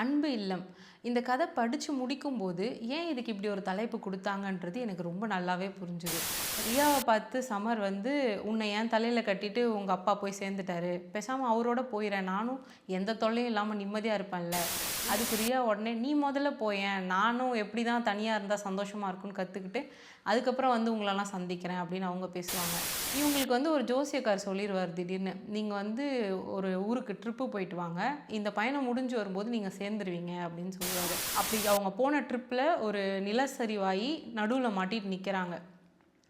அன்பு இல்லம். இந்த கதை படித்து முடிக்கும்போது ஏன் இதுக்கு இப்படி ஒரு தலைப்பு கொடுத்தாங்கன்றது எனக்கு ரொம்ப நல்லாவே புரிஞ்சுது. ரியாவை பார்த்து சமர் வந்து உன்னை ஏன் தலையில் கட்டிட்டு உங்கள் அப்பா போய் சேர்ந்துட்டாரு. பேசாமல் அவரோட போயிடுறேன் நானும் எந்த தொல்லையும் இல்லாமல் நிம்மதியாக இருப்பேன்ல. அது ரியா உடனே நீ முதல்ல போயேன் நானும் எப்படி தான் தனியாக இருந்தால் சந்தோஷமாக இருக்கும்னு கற்றுக்கிட்டு அதுக்கப்புறம் வந்து உங்களெல்லாம் சந்திக்கிறேன் அப்படின்னு அவங்க பேசுவாங்க. இவங்களுக்கு வந்து ஒரு ஜோசியக்கார் சொல்லிடுவார் திடீர்னு நீங்கள் வந்து ஒரு ஊருக்கு ட்ரிப்பு போயிட்டு வாங்க. இந்த பயணம் முடிஞ்சு வரும்போது நீங்கள் சேர்ந்துருவீங்க அப்படின்னு சொல்லுவார். அப்படி அவங்க போன ட்ரிப்பில் ஒரு நிலசரிவாயி நடுவில் மாட்டிட்டு நிற்கிறாங்க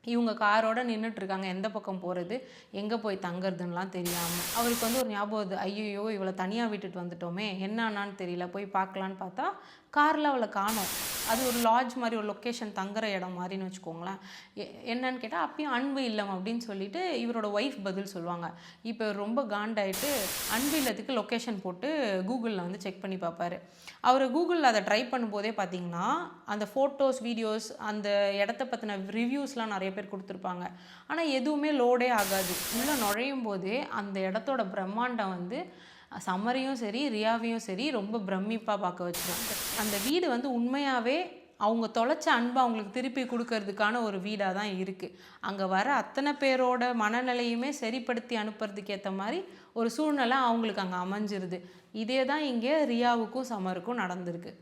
இவங்க காரோட நின்றுட்டு இருக்காங்க எந்த பக்கம் போகிறது எங்கே போய் தங்குறதுன்னெலாம் தெரியாமல் அவருக்கு வந்து ஒரு ஞாபகம் ஐயோ இவளை தனியாக விட்டுட்டு வந்துட்டோமே. என்னன்னான்னு தெரியல. போய் பார்க்கலான்னு பார்த்தா காரில் அவளை காணோம். அது ஒரு லாட்ஜ் மாதிரி ஒரு லொக்கேஷன் தங்குற இடம் மாதிரின்னு வச்சுக்கோங்களேன். எ- என்னன்னு கேட்டால் அப்பயும் அன்பு இல்லம் அப்படின்னு சொல்லிட்டு இவரோட ஒய்ஃப் பதில் சொல்லுவாங்க. இப்போ ரொம்ப காண்டாயிட்டு அன்பு இல்லத்துக்கு லொக்கேஷன் போட்டு கூகுளில் வந்து செக் பண்ணி பார்ப்பாரு. அவர் கூகுளில் அதை ட்ரை பண்ணும்போதே பார்த்தீங்கன்னா அந்த ஃபோட்டோஸ் வீடியோஸ் அந்த இடத்த பற்றின ரிவ்யூஸ்லாம் நிறைய பேர் கொடுத்துருப்பாங்க. ஆனால் எதுவுமே லோடே ஆகாது. உள்ளே நுழையும் போதே அந்த இடத்தோட பிரம்மாண்டம் வந்து சம்மரையும் சரி ரியாவையும் சரி ரொம்ப பிரமிப்பாக பார்க்க வச்சிடும் அந்த வீடு வந்து உண்மையாகவே அவங்க தொலைச்ச அன்பை அவங்களுக்கு திருப்பி கொடுக்கறதுக்கான ஒரு வீடாக தான் இருக்குது அங்கே வர அத்தனை பேரோட மனநிலையுமே சரிப்படுத்தி அனுப்புறதுக்கு ஏற்ற மாதிரி ஒரு சூழ்நிலை அவங்களுக்கு அங்கே அமைஞ்சிருது. இதே தான் இங்கே ரியாவுக்கும் சமருக்கும் நடந்திருக்கு.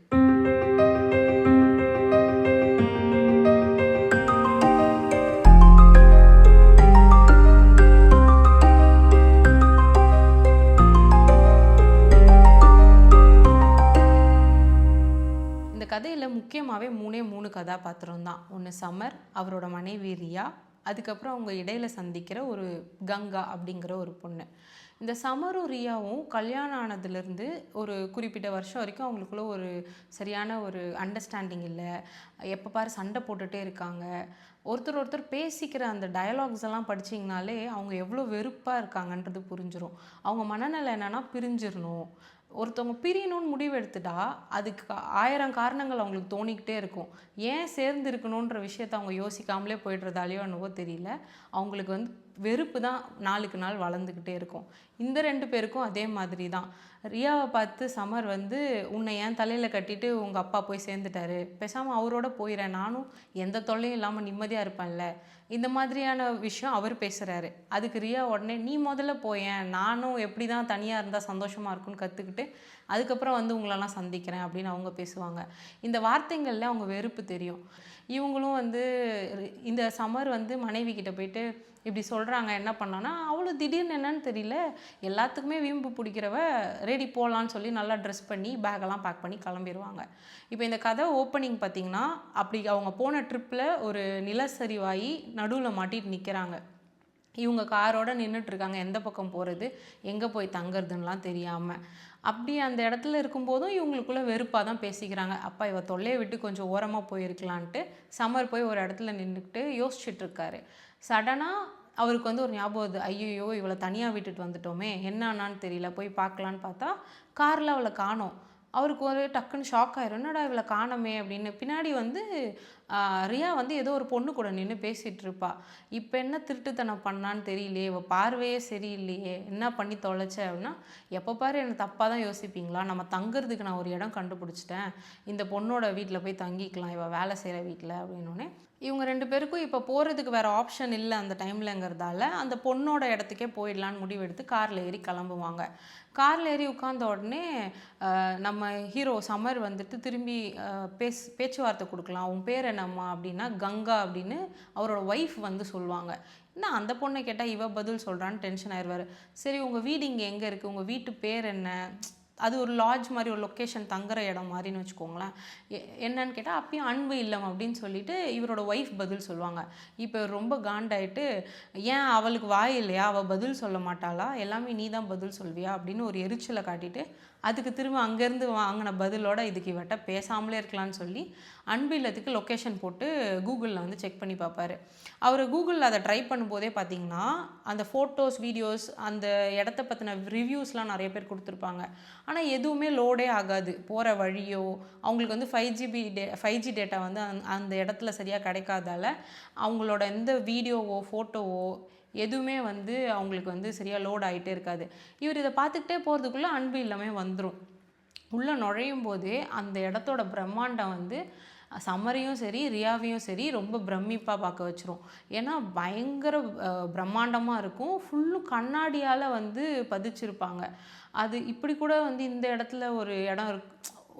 கதாபாத்திரம் தான். ஒன்று சமர் அவரோட மனைவி ரியா அதுக்கப்புறம் அவங்க இடையில சந்திக்கிற ஒரு கங்கா அப்படிங்கிற ஒரு பொண்ணு. இந்த சமரும் ரியாவும் கல்யாணம் ஆனதுலேருந்து ஒரு குறிப்பிட்ட வருஷம் வரைக்கும் அவங்களுக்குள்ள ஒரு சரியான ஒரு அண்டர்ஸ்டாண்டிங் இல்லை. எப்போ பாரு சண்டை போட்டுகிட்டே இருக்காங்க. ஒருத்தர் ஒருத்தர் பேசிக்கிற அந்த டயலாக்ஸ் எல்லாம் படிச்சிங்கனாலே அவங்க எவ்வளோ வெறுப்பாக இருக்காங்கன்றது புரிஞ்சிடும் அவங்க மனநிலை என்னென்னா பிரிஞ்சிடணும் ஒருத்தவங்க பிரியணும்னு முடிவு எடுத்துட்டா அதுக்கு ஆயிரம் காரணங்கள் அவங்களுக்கு தோணிக்கிட்டே இருக்கும். ஏன் சேர்ந்து இருக்கணுன்ற விஷயத்த அவங்க யோசிக்காமலே போயிடுறதாலையோ என்னவோ தெரியல. அவங்களுக்கு வந்து வெறுப்பு தான் நாளுக்கு நாள் வளர்ந்துக்கிட்டே இருக்கும். இந்த ரெண்டு பேருக்கும் அதே மாதிரி தான். ரியாவை பார்த்து சமர் வந்து உன்னை ஏன் தலையில் கட்டிட்டு உங்கள் அப்பா போய் சேர்ந்துட்டாரு. பேசாமல் அவரோட போயிடுறேன் நானும் எந்த தொல்லையும் இல்லாமல் நிம்மதியாக இருப்பேன்ல. இந்த மாதிரியான விஷயம் அவர் பேசுகிறாரு அதுக்கு ரியா உடனே நீ முதல்ல போயேன் நானும் எப்படி தான் தனியாக இருந்தால் சந்தோஷமாக இருக்கும்னு கற்றுக்கிட்டு அதுக்கப்புறம் வந்து உங்களெல்லாம் சந்திக்கிறேன். அப்படின்னு அவங்க பேசுவாங்க. இந்த வார்த்தைங்களில் அவங்க வெறுப்பு தெரியும். இவங்களும் வந்து இந்த சமர் வந்து மனைவி கிட்ட போயிட்டு இப்படி சொல்கிறாங்க என்ன பண்ணோன்னா அவ்வளோ திடீர்னு என்னன்னு தெரியல. எல்லாத்துக்குமே வீம்பு பிடிக்கிறவ ரெடி போகலான்னு சொல்லி நல்லா ட்ரெஸ் பண்ணி பேக்கெல்லாம் பேக் பண்ணி கிளம்பிடுவாங்க இப்போ இந்த கதை ஓப்பனிங் பார்த்தீங்கன்னா அப்படி அவங்க போன ட்ரிப்பில் ஒரு நிலச்சரிவாகி நடுவில் மாட்டிட்டு நிற்கிறாங்க இவங்க காரோட நின்றுட்டு இருக்காங்க எந்த பக்கம் போகிறது எங்கே போய் தங்குறதுன்னெலாம் தெரியாமல் அப்படி அந்த இடத்துல இருக்கும்போதும் இவங்களுக்குள்ள வெறுப்பாக தான் பேசிக்கிறாங்க. அப்பா இவ தொல்லையை விட்டு கொஞ்சம் ஓரமாக போயிருக்கலான்ட்டு சம்மர் போய் ஒரு இடத்துல நின்றுக்கிட்டு யோசிச்சுட்டு இருக்காரு சடனாக அவருக்கு வந்து ஒரு ஞாபகம் வருது. ஐயோ இவளை தனியாக விட்டுட்டு வந்துட்டோமே. என்னன்னான்னு தெரியல. போய் பார்க்கலான்னு பார்த்தா காரில் அவளை காணோம். அவருக்கு ஒரு டக்குன்னு ஷாக் ஆயிரும். என்னடா இவளை காணமே? அப்படின்னு. பின்னாடி வந்து ரியா வந்து ஏதோ ஒரு பொண்ணு கூட நின்று பேசிகிட்டு இருப்பா. இப்போ என்ன திருட்டுத்தனம் பண்ணான்னு தெரியலையே. இவள் பார்வையே சரியில்லையே. என்ன பண்ணி தொலைச்ச? அப்படின்னா எப்போ பாரு என்னை தப்பாக தான் யோசிப்பீங்களா? நம்ம தங்குறதுக்கு நான் ஒரு இடம் கண்டுபிடிச்சிட்டேன். இந்த பொண்ணோட வீட்டில் போய் தங்கிக்கலாம். இவள் வேலை செய்கிற வீட்டில் அப்படின்னோடனே இவங்க ரெண்டு பேருக்கும் இப்போ போகிறதுக்கு வேறு ஆப்ஷன் இல்லை அந்த டைம்லங்கிறதால அந்த பொண்ணோட இடத்துக்கே போயிடலான்னு முடிவெடுத்து காரில் ஏறி கிளம்புவாங்க. காரில் ஏறி உட்காந்த உடனே நம்ம ஹீரோ சமர் வந்துட்டு திரும்பி பேஸ் பேச்சுவார்த்தை கொடுக்கலாம். உன் பேர் என்னம்மா அப்படின்னா கங்கா அப்படின்னு அவரோட ஒய்ஃப் வந்து சொல்லுவாங்க. என்ன அந்த பொண்ணை கேட்டால் இவ பதில் சொல்கிறான்னு டென்ஷன் ஆயிடுவார் சரி உங்கள் வீடு இங்கே எங்கே இருக்குது உங்கள் வீட்டு பேர் என்ன? அது ஒரு லாட்ஜ் மாதிரி ஒரு லொக்கேஷன் தங்குற இடம் மாதிரின்னு வச்சுக்கோங்களேன். எ- என்னன்னு கேட்டால் அப்பயும் அன்பு இல்லம் அப்படின்னு சொல்லிட்டு இவரோட ஒய்ஃப் பதில் சொல்லுவாங்க. இப்போ ரொம்ப காண்டாயிட்டு ஏன் அவளுக்கு வாய் இல்லையா? அவள் பதில் சொல்ல மாட்டாளா? எல்லாமே நீ தான் பதில் சொல்வியா? அப்படின்னு ஒரு எரிச்சலை காட்டிட்டு அதுக்கு திரும்ப அங்கேருந்து வாங்கின பதிலோட இதுக்கு இவட்ட பேசாமலே இருக்கலாம்னு சொல்லி அன்பு இல்லத்துக்கு லொக்கேஷன் போட்டு கூகுளில் வந்து செக் பண்ணி பார்ப்பாரு. அவர் கூகுளில் அதை ட்ரை பண்ணும்போதே பார்த்தீங்கன்னா அந்த ஃபோட்டோஸ் வீடியோஸ் அந்த இடத்த பற்றின ரிவ்யூஸ்லாம் நிறைய பேர் கொடுத்துருப்பாங்க. ஆனால் எதுவுமே லோடே ஆகாது. போகிற வழியோ அவங்களுக்கு வந்து five GB day five G data வந்து அந் அந்த இடத்துல சரியாக கிடைக்காதால அவங்களோட எந்த வீடியோவோ ஃபோட்டோவோ எதுவுமே வந்து அவங்களுக்கு வந்து சரியாக லோட் ஆகிட்டே இருக்காது. இவர் இதை பார்த்துக்கிட்டே போகிறதுக்குள்ளே அன்பு இல்லாமல் வந்துடும் உள்ளே நுழையும் போதே அந்த இடத்தோட பிரம்மாண்டம் வந்து சம்மரையும் சரி ரியாவையும் சரி ரொம்ப பிரமிப்பாக பார்க்க வச்சிரும். ஏன்னா பயங்கர பிரம்மாண்டமாக இருக்கும். ஃபுல்லும் கண்ணாடியால் வந்து பதிச்சிருப்பாங்க. அது இப்படி கூட வந்து இந்த இடத்துல ஒரு இடம் இருக்கு.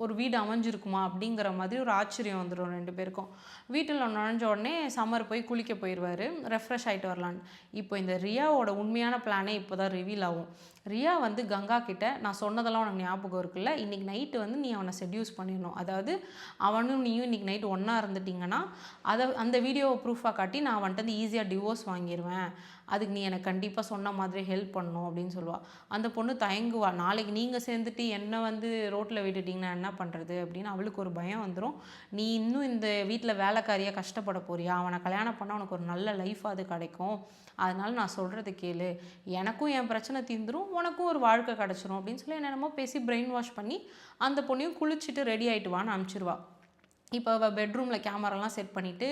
ஒரு வீடு அமைஞ்சிருக்குமா அப்படிங்கிற மாதிரி ஒரு ஆச்சரியம் வந்துடும் ரெண்டு பேருக்கும். வீட்டில் நுழைஞ்ச உடனே சம்மர் போய் குளிக்க போயிடுவார் ரெஃப்ரெஷ் ஆகிட்டு வரலான்னு இப்போ இந்த ரியாவோட உண்மையான பிளானே இப்போ தான் ரிவீல் ஆகும். ரியா வந்து கங்கா கிட்ட நான் சொன்னதெல்லாம் உனக்கு ஞாபகம் இருக்குல்ல? இன்றைக்கி நைட்டு வந்து நீ அவனை செட்யூஸ் பண்ணிடணும். அதாவது அவனும் நீயும் இன்றைக்கி நைட்டு ஒன்றா இருந்துட்டிங்கன்னா அதை அந்த வீடியோவை ப்ரூஃபாக காட்டி நான் வந்துட்டு வந்து ஈஸியாக டிவோர்ஸ் வாங்கிடுவேன் அதுக்கு நீ எனக்கு கண்டிப்பாக சொன்ன மாதிரி ஹெல்ப் பண்ணணும் அப்படின்னு சொல்லுவாள் அந்த பொண்ணு தயங்குவா. நாளைக்கு நீங்கள் சேர்ந்துட்டு என்னை வந்து ரோட்டில் விட்டுட்டிங்கன்னா என்ன பண்ணுறது அப்படின்னு அவளுக்கு ஒரு பயம் வந்துடும் நீ இன்னும் இந்த வீட்டில் வேலைக்காரியாக கஷ்டப்பட போறியா? அவனை கல்யாணம் பண்ணால் உனக்கு ஒரு நல்ல லைஃப் அது கிடைக்கும். அதனால நான் சொல்கிறது கேளு. எனக்கும் என் பிரச்சனை தீர்ந்துரும் உனக்கும் ஒரு வாழ்க்கை கிடச்சிரும் அப்படின்னு சொல்லி என்னென்னமோ பேசி பிரெயின் வாஷ் பண்ணி அந்த பொண்ணையும் குளிச்சுட்டு ரெடி ஆகிட்டு வான்னு அனுப்பிச்சிருவா. இப்போ அவள் பெட்ரூமில் கேமராலாம் செட் பண்ணிவிட்டு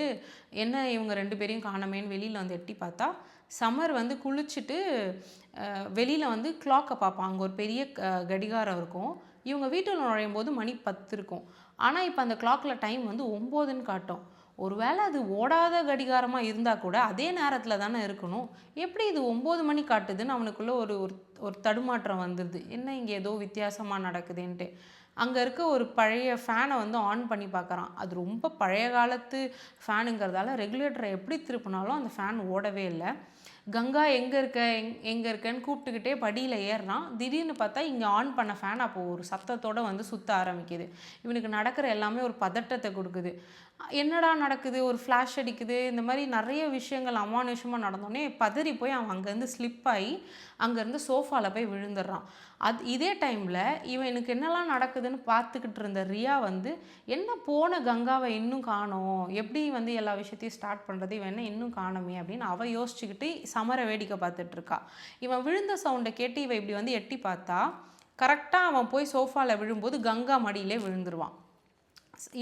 என்ன இவங்க ரெண்டு பேரையும் காணமேன்னு வெளியில் வந்து எட்டி பார்த்தா சம்மர் வந்து குளிச்சுட்டு வெளியில் வந்து கிளாக்கை பார்ப்பான் அங்கே ஒரு பெரிய கடிகாரம் இருக்கும். இவங்க வீட்டில் நுழையும் போது மணி பத்து இருக்கும். ஆனால் இப்போ அந்த கிளாக்கில் டைம் வந்து ஒம்போதுன்னு காட்டும். ஒருவேளை அது ஓடாத கடிகாரமாக இருந்தால் கூட அதே நேரத்தில் தானே இருக்கணும். எப்படி இது ஒம்பது மணி காட்டுதுன்னு அவனுக்குள்ளே ஒரு ஒரு தடுமாற்றம் வந்துடுது என்ன இங்கே ஏதோ வித்தியாசமாக நடக்குதுன்ட்டு. அங்கே இருக்க ஒரு பழைய ஃபேனை வந்து ஆன் பண்ணி பார்க்குறான் அது ரொம்ப பழைய காலத்து ஃபேனுங்கிறதால ரெகுலேட்டரை எப்படி திருப்பினாலும் அந்த ஃபேன் ஓடவே இல்லை. கங்கா எங்கே இருக்க எங் எங்கே இருக்கேன்னு கூப்பிட்டுக்கிட்டே படியில் ஏறுறான். திடீர்னு பார்த்தா இங்கே ஆன் பண்ண ஃபேன் அப்போது ஒரு சத்தத்தோடு வந்து சுற்ற ஆரம்பிக்குது. இவனுக்கு நடக்கிற எல்லாமே ஒரு பதட்டத்தை கொடுக்குது. என்னடா நடக்குது? ஒரு ஃப்ளாஷ் அடிக்குது. இந்த மாதிரி நிறைய விஷயங்கள் அமானுஷமாக நடந்தோடனே பதறி போய் அவன் அங்கேருந்து ஸ்லிப் ஆகி அங்கேருந்து சோஃபாவில் போய் விழுந்துடுறான். அது இதே டைமில் இவன் எனக்கு என்னெல்லாம் நடக்குதுன்னு பார்த்துக்கிட்டு இருந்த ரியா வந்து என்ன போன கங்காவை இன்னும் காணோம்? எப்படி வந்து எல்லா விஷயத்தையும் ஸ்டார்ட் பண்ணுறது இவன் என்ன இன்னும் காணுமே? அப்படின்னு அவள் யோசிச்சுக்கிட்டு சமர வேடிக்கை பார்த்துட்ருக்கா இவன் விழுந்த சவுண்டை கேட்டு இவன் இப்படி வந்து எட்டி பார்த்தா கரெக்டாக அவன் போய் சோஃபாவில் விழும்போது கங்கா மடியிலே விழுந்துருவான்.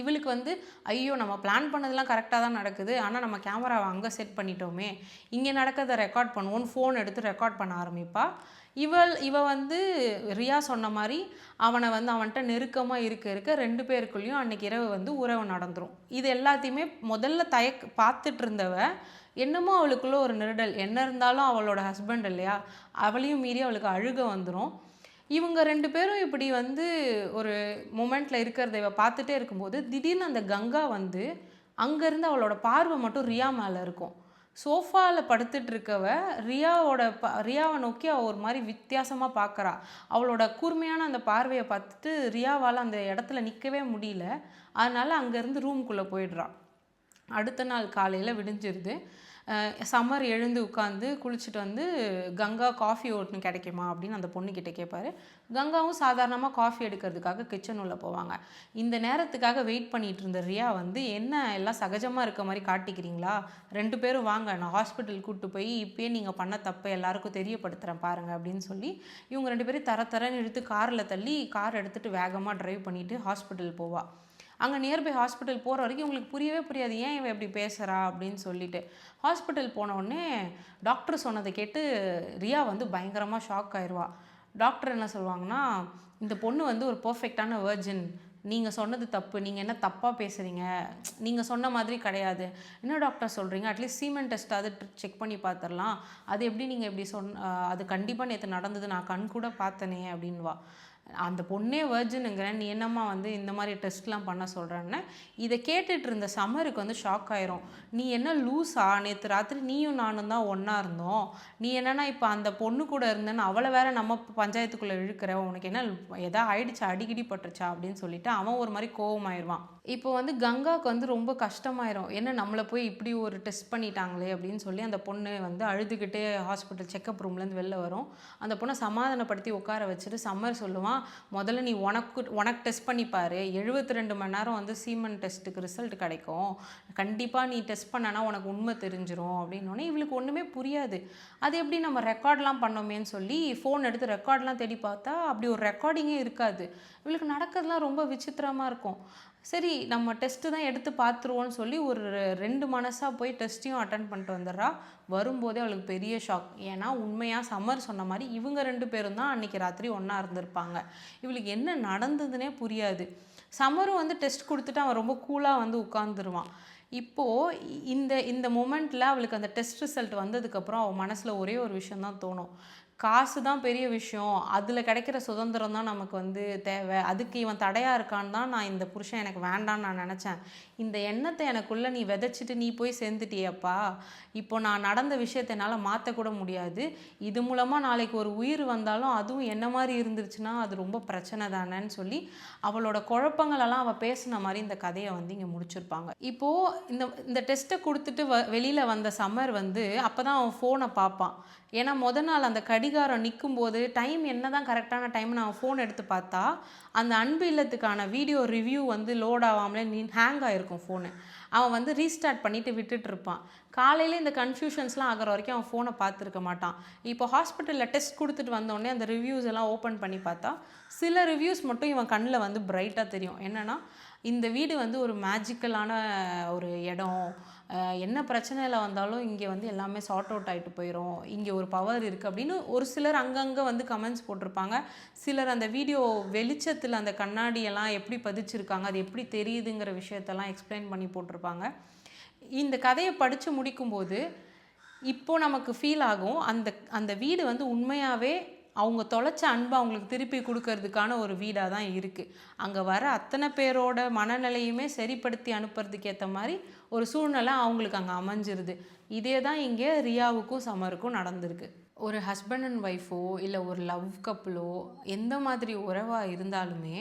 இவளுக்கு வந்து ஐயோ நம்ம பிளான் பண்ணதெல்லாம் கரெக்டாக தான் நடக்குது. ஆனால் நம்ம கேமராவை அங்கே செட் பண்ணிட்டோமே. இங்கே நடக்கிறத ரெக்கார்ட் பண்ணுவோன்னு ஃபோன் எடுத்து ரெக்கார்ட் பண்ண ஆரம்பிப்பா. இவள் இவ வந்து ரியா சொன்ன மாதிரி அவனை வந்து அவன்கிட்ட நெருக்கமாக இருக்க இருக்க ரெண்டு பேருக்குள்ளேயும் அன்றைக்கி இரவு வந்து உறவு நடந்துடும் இது எல்லாத்தையுமே முதல்ல தயக் பார்த்துட்டு இருந்தவ என்னமோ அவளுக்குள்ளே ஒரு நெருடல். என்ன இருந்தாலும் அவளோட ஹஸ்பண்ட் இல்லையா? அவளையும் மீறி அவளுக்கு அழுக வந்துடும் இவங்க ரெண்டு பேரும் இப்படி வந்து ஒரு மூமெண்ட்டில் இருக்கிறத இவ பார்த்துட்டே இருக்கும்போது திடீர்னு அந்த கங்கா வந்து அங்கேருந்து அவளோட பார்வை மட்டும் ரியா மேலே இருக்கும். சோஃபாவில் படுத்துட்டு இருக்கவ ரியாவோட ப ரியாவை நோக்கி அவள் ஒரு மாதிரி வித்தியாசமாக பார்க்குறா. அவளோட கூர்மையான அந்த பார்வையை பார்த்துட்டு ரியாவால் அந்த இடத்துல நிற்கவே முடியல. அதனால் அங்கேருந்து ரூம்குள்ளே போயிடுறான் அடுத்த நாள் காலையில் விடிஞ்சிருது. சம்மர் எழுந்து உட்காந்து குளிச்சுட்டு வந்து கங்கா காஃபி ஒன்று கிடைக்குமா? அப்படின்னு அந்த பொண்ணுக்கிட்ட கேட்பாரு கங்காவும் சாதாரணமாக காஃபி எடுக்கிறதுக்காக கிச்சன் உள்ளே போவாங்க. இந்த நேரத்துக்காக வெயிட் பண்ணிட்டு இருந்த ரியா வந்து என்ன எல்லாம் சகஜமாக இருக்க மாதிரி காட்டிக்கிறீங்களா? ரெண்டு பேரும் வாங்க நான் ஹாஸ்பிட்டல் கூப்பிட்டு போய் இப்போயே நீங்கள் பண்ண தப்பை எல்லாருக்கும் தெரியப்படுத்துகிறேன் பாருங்கள் அப்படின்னு சொல்லி இவங்க ரெண்டு பேரும் தர தரன்னு இழுத்து காரில் தள்ளி கார் எடுத்துகிட்டு வேகமாக ட்ரைவ் பண்ணிவிட்டு ஹாஸ்பிட்டல் போவாள் அங்கே நியர்பை ஹாஸ்பிட்டல் போகிற வரைக்கும் உங்களுக்கு புரியவே புரியாது. ஏன் இவன் இப்படி பேசுகிறா அப்படின்னு சொல்லிட்டு. ஹாஸ்பிட்டல் போனவுடனே டாக்டர் சொன்னதை கேட்டு ரியா வந்து பயங்கரமாக ஷாக் ஆயிடுவா டாக்டர் என்ன சொல்லுவாங்கன்னா இந்த பொண்ணு வந்து ஒரு பர்ஃபெக்டான வேர்ஜின் நீங்கள் சொன்னது தப்பு. நீங்கள் என்ன தப்பாக பேசுகிறீங்க நீங்கள் சொன்ன மாதிரி கிடையாது. என்ன டாக்டர் சொல்கிறீங்க அட்லீஸ்ட் சீமெண்ட் டெஸ்ட்டாவது செக் பண்ணி பார்த்துடலாம் அது எப்படி நீங்கள் இப்படி சொன் அது கண்டிப்பாக நேற்று நடந்தது. நான் கண் கூட பார்த்தனே அப்படின்வா அந்த பொண்ணே வேர்ஜினுங்கிற நீ என்னம்மா வந்து இந்த மாதிரி டெஸ்ட்லாம் பண்ண சொல்கிறேன்னு இதை கேட்டுட்டு இருந்த சம்மருக்கு வந்து ஷாக் ஆயிரும். நீ என்ன லூஸா நேற்று ராத்திரி நீயும் நானும் தான் ஒன்றா இருந்தோம். நீ என்னென்னா இப்போ அந்த பொண்ணு கூட இருந்தேன்னு அவளை வேற நம்ம பஞ்சாயத்துக்குள்ளே இழுக்கிற உனக்கு என்ன எதா ஆயிடுச்சா? அடிக்கடி பட்டுருச்சா? அப்படின்னு சொல்லிட்டு அவன் ஒரு மாதிரி கோவமாயிருவான். இப்போ வந்து கங்காவுக்கு வந்து ரொம்ப கஷ்டமாயிரும். என்ன நம்மளை போய் இப்படி ஒரு டெஸ்ட் பண்ணிட்டாங்களே அப்படின்னு சொல்லி அந்த பொண்ணு வந்து அழுதுகிட்டே ஹாஸ்பிட்டல் செக்கப் ரூம்லேருந்து வெளில வரும். அந்த பொண்ணை சமாதானப்படுத்தி உட்கார வச்சுட்டு சம்மர் சொல்லுவான் முதல்ல நீ உனக்கு உனக்கு டெஸ்ட் பண்ணிப்பாரு எழுபத்தி ரெண்டு மணி நேரம் வந்து சீமன் டெஸ்ட்டுக்கு ரிசல்ட் கிடைக்கும். கண்டிப்பாக நீ டெஸ்ட் பண்ணனா உனக்கு உண்மை தெரிஞ்சிடும் அப்படின்னோடனே இவளுக்கு ஒன்றுமே புரியாது. அது எப்படி நம்ம ரெக்கார்ட்லாம் பண்ணோமேன்னு சொல்லி ஃபோன் எடுத்து ரெக்கார்ட்லாம் தேடி பார்த்தா அப்படி ஒரு ரெக்கார்டிங்கே இருக்காது. இவளுக்கு நடக்கிறதுலாம் ரொம்ப விசித்திரமாக இருக்கும். சரி நம்ம டெஸ்ட்டு தான் எடுத்து பார்த்துருவோன்னு சொல்லி ஒரு ரெண்டு மனசாக போய் டெஸ்ட்டையும் அட்டன் பண்ணிட்டு வந்துடுறா. வரும்போதே அவளுக்கு பெரிய ஷாக் ஏன்னா உண்மையாக சம்மர் சொன்ன மாதிரி இவங்க ரெண்டு பேரும் தான் அன்றைக்கி ராத்திரி ஒன்றா இருந்திருப்பாங்க. இவளுக்கு என்ன நடந்ததுன்னே புரியாது. சம்மரும் வந்து டெஸ்ட் கொடுத்துட்டு அவன் ரொம்ப கூலாக வந்து உட்காந்துருவான் இப்போது இந்த இந்த மூமெண்ட்டில் அவளுக்கு அந்த டெஸ்ட் ரிசல்ட் வந்ததுக்கப்புறம் அவள் மனசில் ஒரே ஒரு விஷயம் தான் தோணும். காசு தான் பெரிய விஷயம். அதில் கிடைக்கிற சுதந்திரம் தான் நமக்கு வந்து தேவை. அதுக்கு இவன் தடையாக இருக்கான்னு தான் நான் இந்த புருஷன் எனக்கு வேண்டான்னு நான் நினச்சேன். இந்த எண்ணத்தை எனக்குள்ளே நீ விதைச்சிட்டு நீ போய் சேர்ந்துட்டியப்பா. இப்போ நான் நடந்த விஷயத்தை என்னால் மாற்றக்கூட முடியாது. இது மூலமாக நாளைக்கு ஒரு உயிர் வந்தாலும் அதுவும் என்ன மாதிரி இருந்துருச்சுன்னா அது ரொம்ப பிரச்சனை தானேன்னு சொல்லி அவளோட குழப்பங்களெல்லாம் அவள் பேசின மாதிரி இந்த கதையை வந்து இங்கே முடிச்சிருப்பாங்க. இப்போது இந்த இந்த டெஸ்ட்டை கொடுத்துட்டு வ வெளியில் வந்த சம்மர் வந்து அப்போ தான் அவன் ஃபோனை பார்ப்பான். ஏன்னா முத நாள் அந்த கடி கடிகாரம் நிற்கும்போது டைம் என்ன தான் கரெக்டான டைம் நான் ஃபோன் எடுத்து பார்த்தா அந்த அன்பு இல்லத்துக்கான வீடியோ ரிவ்யூ வந்து லோட் ஆகாமலே நீ ஹேங் ஆகிருக்கும் ஃபோனு அவன் வந்து ரீஸ்டார்ட் பண்ணிவிட்டு விட்டுட்டு இருப்பான். காலையில் இந்த கன்ஃபியூஷன்ஸ்லாம் ஆகிற வரைக்கும் அவன் ஃபோனை பார்த்துருக்க மாட்டான். இப்போ ஹாஸ்பிட்டலில் டெஸ்ட் கொடுத்துட்டு வந்தோடனே அந்த ரிவ்யூஸ் எல்லாம் ஓப்பன் பண்ணி பார்த்தா சில ரிவ்யூஸ் மட்டும் இவன் கண்ணில் வந்து பிரைட்டாக தெரியும். என்னென்னா இந்த வீடு வந்து ஒரு மேஜிக்கலான ஒரு இடம். என்ன பிரச்சனையில் வந்தாலும் இங்கே வந்து எல்லாமே சார்ட் அவுட் ஆகிட்டு போயிடும் இங்கே ஒரு பவர் இருக்குது அப்படின்னு ஒரு சிலர் அங்கங்கே வந்து கமெண்ட்ஸ் போட்டிருப்பாங்க. சிலர் அந்த வீடியோ வெளிச்சத்தில் அந்த கண்ணாடியெல்லாம் எப்படி பதிச்சிருக்காங்க அது எப்படி தெரியுதுங்கிற விஷயத்தெல்லாம் எக்ஸ்பிளைன் பண்ணி போட்டிருப்பாங்க. இந்த கதையை படித்து முடிக்கும்போது இப்போ நமக்கு ஃபீல் ஆகும். அந்த அந்த வீடு வந்து உண்மையாகவே அவங்க தொலைச்ச அன்பை அவங்களுக்கு திருப்பி கொடுக்கறதுக்கான ஒரு வீடாக தான் இருக்குது அங்கே வர அத்தனை பேரோட மனநிலையுமே சரிப்படுத்தி அனுப்புறதுக்கு ஏற்ற மாதிரி ஒரு சூழ்நிலை அவங்களுக்கு அங்கே அமைஞ்சிருது. இதே தான் இங்கே ரியாவுக்கும் சமருக்கும் நடந்திருக்கு. ஒரு ஹஸ்பண்ட் அண்ட் ஒய்ஃபோ இல்லை ஒரு லவ் கப்புளோ எந்த மாதிரி உறவாக இருந்தாலுமே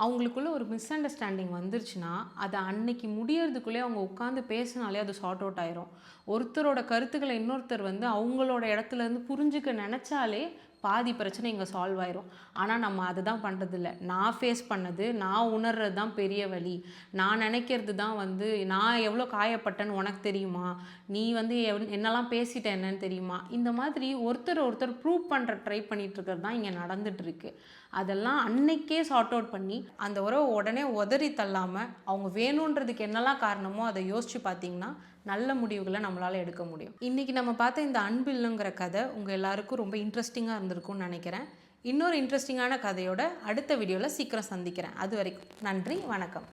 அவங்களுக்குள்ள ஒரு மிஸ் அண்டர்ஸ்டாண்டிங் வந்துருச்சுன்னா அதை அன்னைக்கு முடியறதுக்குள்ளே அவங்க உட்காந்து பேசினாலே அது சார்ட் அவுட் ஆயிரும். ஒருத்தரோட கருத்துக்களை இன்னொருத்தர் வந்து அவங்களோட இடத்துல இருந்து புரிஞ்சுக்க நினச்சாலே பாதி பிரச்சனை இங்கே சால்வ் ஆயிரும். ஆனால் நம்ம அதுதான் பண்ணுறதில்ல நான் ஃபேஸ் பண்ணது நான் உணர்றது தான் பெரிய வழி நான் நினைக்கிறது தான் வந்து நான் எவ்வளோ காயப்பட்டேன்னு உனக்கு தெரியுமா? நீ வந்து எவ்- என்னெல்லாம் பேசிட்ட என்னன்னு தெரியுமா? இந்த மாதிரி ஒருத்தர் ஒருத்தர் ப்ரூவ் பண்ணுற ட்ரை பண்ணிட்டு இருக்கிறது தான் இங்கே நடந்துகிட்ருக்கு அதெல்லாம் அன்னைக்கே சார்ட் அவுட் பண்ணி அந்த உறவை உடனே உதறி தள்ளாமல் அவங்க வேணுன்றதுக்கு என்னெல்லாம் காரணமோ அதை யோசித்து பார்த்தீங்கன்னா நல்ல முடிவுகளை நம்மளால் எடுக்க முடியும். இன்றைக்கி நம்ம பார்த்த இந்த அன்பு இல்லைங்கிற கதை உங்கள் எல்லாருக்கும் ரொம்ப இன்ட்ரெஸ்டிங்காக இருந்திருக்கும்னு நினைக்கிறேன். இன்னொரு இன்ட்ரெஸ்டிங்கான கதையோட அடுத்த வீடியோவில் சீக்கிரம் சந்திக்கிறேன். அது வரைக்கும் நன்றி வணக்கம்.